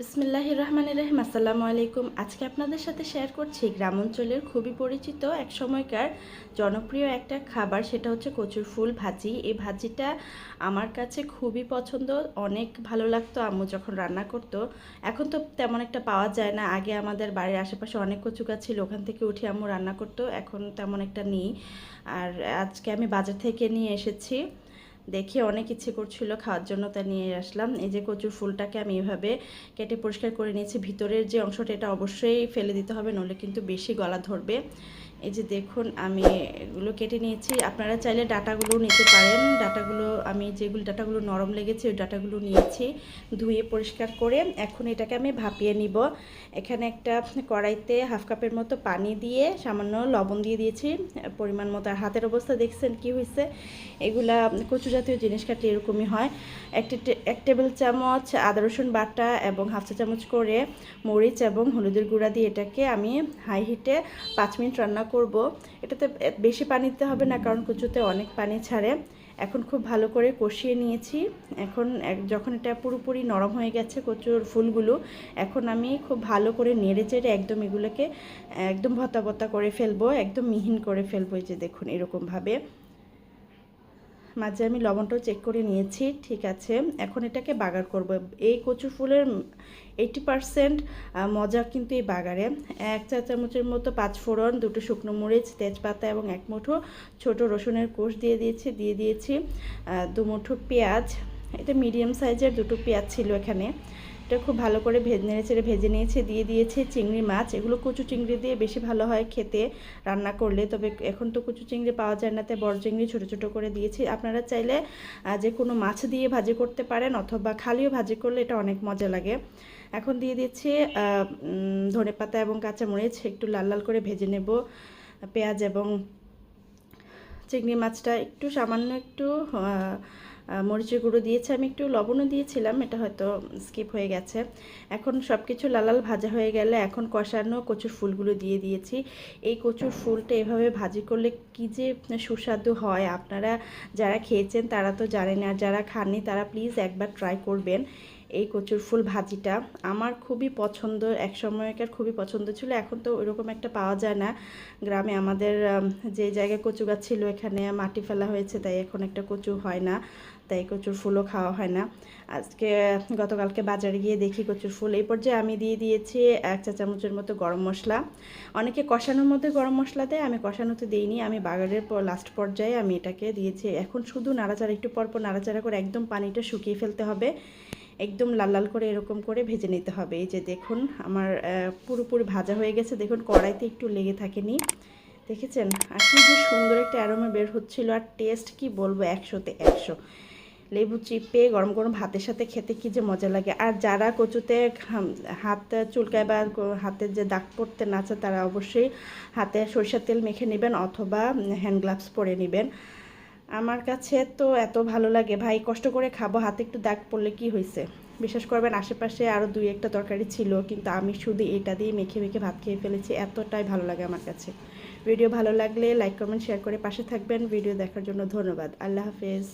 বিসমিল্লাহ রহমান রহিম, আসসালামু আলাইকুম। আজকে আপনাদের সাথে শেয়ার করছি গ্রাম অঞ্চলের খুবই পরিচিত এক সময়কার জনপ্রিয় একটা খাবার, সেটা হচ্ছে কচুর ফুল ভাজি। এই ভাজিটা আমার কাছে খুবই পছন্দ, অনেক ভালো লাগতো আম্মু যখন রান্না করতো। এখন তো তেমন একটা পাওয়া যায় না। আগে আমাদের বাড়ির আশেপাশে অনেক কচু গাছ ছিল, ওখান থেকে উঠে আম্মু রান্না করতো, এখন তেমন একটা নেই। আর আজকে আমি বাজার থেকে নিয়ে এসেছি। দেখে অনেক ইচ্ছে করছিল খাওয়ার জন্য, তা নিয়ে আসলাম। এই যে কচুর ফুলটাকে আমি এভাবে কেটে পরিষ্কার করে নিয়েছি। ভিতরের যে অংশটা, এটা অবশ্যই ফেলে দিতে হবে নলে কিন্তু বেশি গলা ধরবে। এই যে দেখুন, আমি এগুলো কেটে নিয়েছি। আপনারা চাইলে ডাটাগুলো নিতে পারেন। ডাটাগুলো, আমি যেগুলো, ডাটাগুলো নরম লেগেছে, ওই ডাটাগুলো নিয়েছি ধুয়ে পরিষ্কার করে। এখন এটাকে আমি ভাপিয়ে নিব। এখানে একটা কড়াইতে হাফ কাপের মতো পানি দিয়ে সামান্য লবণ দিয়ে দিয়েছি। পরিমাণ মতো। আর হাতের অবস্থা দেখছেন কি হয়েছে? এগুলা কচু জাতীয় জিনিস কাটলে এরকমই হয়। একটি এক টেবিল চামচ আদা রসুন বাটা এবং হাফ চা চামচ করে মরিচ এবং হলুদের গুঁড়া দিয়ে এটাকে আমি হাই হিটে পাঁচ মিনিট রান্না করব। এটাতে বেশি পানি দিতে হবে না, কারণ কচুতে অনেক পানি ছাড়ে। এখন খুব ভালো করে কষিয়ে নিয়েছি। এখন যখন এটা পুরোপুরি নরম হয়ে গেছে কচুর ফুলগুলো, এখন আমি খুব ভালো করে নেড়ে চেড়ে একদম এগুলোকে একদম ভতা ভতা করে ফেলব, একদম মিহিন করে ফেলব। এই যে দেখুন এরকমভাবে। মাঝে আমি লবণটাও চেক করে নিয়েছি, ঠিক আছে। এখন এটাকে বাগার করব। এই কচু ফুলের এইটি পারসেন্ট মজা কিন্তু এই বাগারে। এক চা চামচের মতো পাঁচ ফোড়ন, দুটো শুকনো মরিচ, তেজপাতা এবং এক মুঠো ছোট রসুনের কোষ দিয়ে দিয়েছি দিয়ে দিয়েছি দু মুঠো পেঁয়াজ। এটা মিডিয়াম সাইজের দুটো পেঁয়াজ ছিল এখানে। এটা খুব ভালো করে ভেজে নেড়ে চেড়ে ভেজে নিয়েছে, দিয়ে দিয়েছি চিংড়ি মাছ। এগুলো কচু চিংড়ি দিয়ে বেশি ভালো হয় খেতে, রান্না করলে। তবে এখন তো কচু চিংড়ি পাওয়া যায় না তাই বড় চিংড়ি ছোটো ছোটো করে দিয়েছি। আপনারা চাইলে যে কোনো মাছ দিয়ে ভাজি করতে পারেন অথবা খালিও ভাজি করলে এটা অনেক মজা লাগে। এখন দিয়ে দিচ্ছি ধনে পাতা এবং কাঁচামরিচ। একটু লাল লাল করে ভেজে নেব। পেঁয়াজ এবং চিংড়ি মাছটা একটু সামান্য একটু মরিচের গুঁড়ো দিয়েছি, আমি একটু লবণও দিয়েছিলাম, এটা হয়তো স্কিপ হয়ে গেছে। এখন সব কিছু লাল লাল ভাজা হয়ে গেলে এখন কষানো কচুর ফুলগুলো দিয়ে দিয়েছি। এই কচুর ফুলটা এভাবে ভাজি করলে কি যে সুস্বাদু হয়, আপনারা যারা খেয়েছেন তারা তো জানেন, আর যারা খাননি তারা প্লিজ একবার ট্রাই করবেন। এই কচুর ফুল ভাজিটা আমার খুবই পছন্দ এক সময়কার খুবই পছন্দ ছিল এখন তো ওইরকম একটা পাওয়া যায় না। গ্রামে আমাদের আম, যে জায়গায় কচু গাছ ছিল এখানে মাটি ফেলা হয়েছে তাই এখন একটা কচু হয় না তাই কচুর ফুলও খাওয়া হয় না। আজকে গতকালকে বাজারে গিয়ে দেখি কচুর ফুল। এই পর্যায়ে আমি দিয়ে দিয়েছি এক চা চামচের মতো গরম মশলা। অনেকে কষানোর মধ্যে গরম মশলা দেয় আমি কষানোতে দিইনি আমি বাগারের লাস্ট পর্যায়ে আমি এটাকে দিয়েছি। এখন শুধু নাড়াচাড়া একটু পর পর নাড়াচাড়া করে একদম পানিটা শুকিয়ে ফেলতে হবে। একদম লাল লাল করে এরকম করে ভেজে নিতে হবে। এই যে দেখুন, আমার পুরোপুরি ভাজা হয়ে গেছে। দেখুন, কড়াইতে একটু লেগে থাকেনি। দেখেছেন? আর কি যে সুন্দর একটা অ্যারোমা বের হচ্ছিল আর টেস্ট কি বলব, একশোতে একশো। লেবু চিপে গরম গরম ভাতের সাথে খেতে কি যে মজা লাগে। আর যারা কচুতে হাত চুলকায় বা হাতের যে দাগ পড়তে না চায়, তারা অবশ্যই হাতে সরিষার তেল মেখে নেবেন অথবা হ্যান্ড গ্লাভস পরে নেবেন। আমার কাছে তো এত ভালো লাগে। ভাই, কষ্ট করে খাব, হাতে একটু দাগ পড়লে কি হয়েছে বিশ্বাস করবেন, আশেপাশে আরও দুই একটা তরকারি ছিল, কিন্তু আমি শুধু এটা দিয়ে মেখে মেখে ভাত খেয়ে ফেলেছি, এতটাই ভালো লাগে আমার কাছে। ভিডিও ভালো লাগলে লাইক কমেন্ট শেয়ার করে পাশে থাকবেন। ভিডিও দেখার জন্য ধন্যবাদ। আল্লাহ হাফেজ।